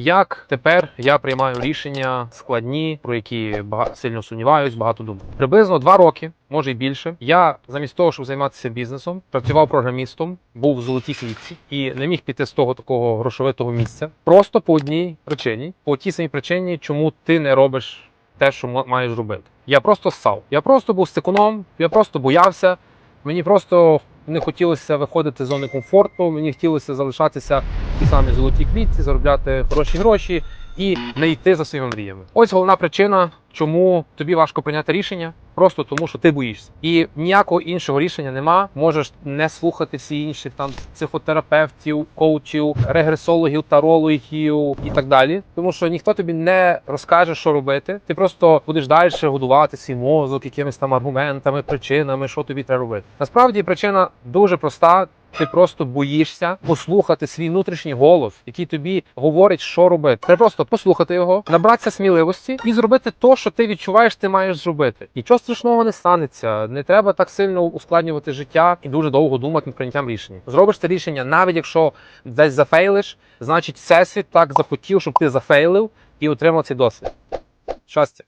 Як тепер я приймаю рішення складні, про які багато сильно сумніваюсь, багато думаю. Приблизно два роки, може й більше. Я замість того, щоб займатися бізнесом, працював програмістом, був в золотій клітці і не міг піти з того такого грошовитого місця. Просто по одній причині, по тій самій причині, чому ти не робиш те, що ма- маєш робити. Я просто ссав. Я просто був стикуном, я просто боявся. Мені просто не хотілося виходити з зони комфорту. Мені хотілося залишатися в тій самій золотій клітці, заробляти хороші гроші і не йти за своїми мріями. Ось головна причина, чому тобі важко прийняти рішення, просто тому, що ти боїшся. І ніякого іншого рішення нема. Можеш не слухати всі інші там психотерапевтів, коучів, регресологів, тарологів і так далі. Тому що ніхто тобі не розкаже, що робити. Ти просто будеш далі годувати свій мозок якимись там аргументами, причинами, що тобі треба робити. Насправді причина дуже проста. Ти просто боїшся послухати свій внутрішній голос, який тобі говорить, що робити. Треба просто послухати його, набратися сміливості і зробити те, що ти відчуваєш, ти маєш зробити. Нічого страшного не станеться. Не треба так сильно ускладнювати життя і дуже довго думати над прийняттям рішення. Зробиш це рішення, навіть якщо десь зафейлиш, значить всесвіт так захотів, щоб ти зафейлив і отримав цей досвід. Щастя!